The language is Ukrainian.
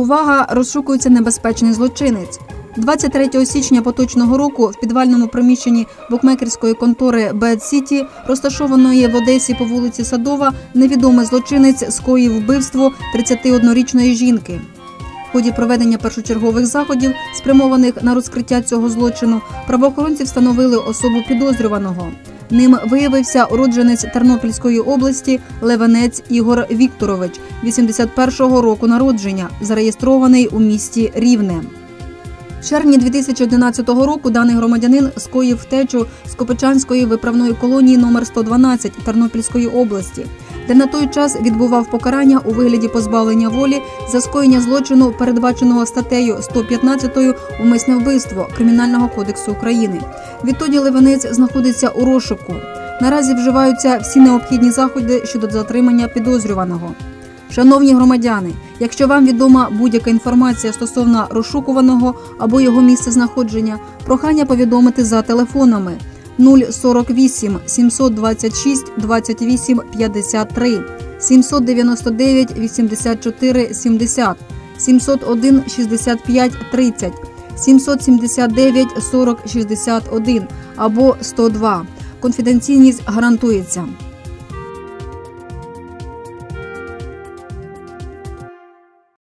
Увага! Розшукується небезпечний злочинець. 23 січня поточного року в підвальному приміщенні букмекерської контори Бед Сіті, розташованої в Одесі по вулиці Садова, невідомий злочинець скоїв вбивство 31-річної жінки. В ході проведення першочергових заходів, спрямованих на розкриття цього злочину, правоохоронці встановили особу підозрюваного. Ним виявився уродженець Тернопільської області Левенець Ігор Вікторович, 81-го року народження, зареєстрований у місті Рівне. В червні 2011 року даний громадянин скоїв втечу з Копичанської виправної колонії номер 112 Тернопільської області, де на той час відбував покарання у вигляді позбавлення волі за скоєння злочину, передбаченого статтею 115 умисне вбивство Кримінального кодексу України. Відтоді Левенець знаходиться у розшуку. Наразі вживаються всі необхідні заходи щодо затримання підозрюваного. Шановні громадяни, якщо вам відома будь-яка інформація стосовно розшукуваного або його місце знаходження, прохання повідомити за телефонами 048 726 28 53, 799 84 70, 701 65 30, 779 40 61 або 102. Конфіденційність гарантується.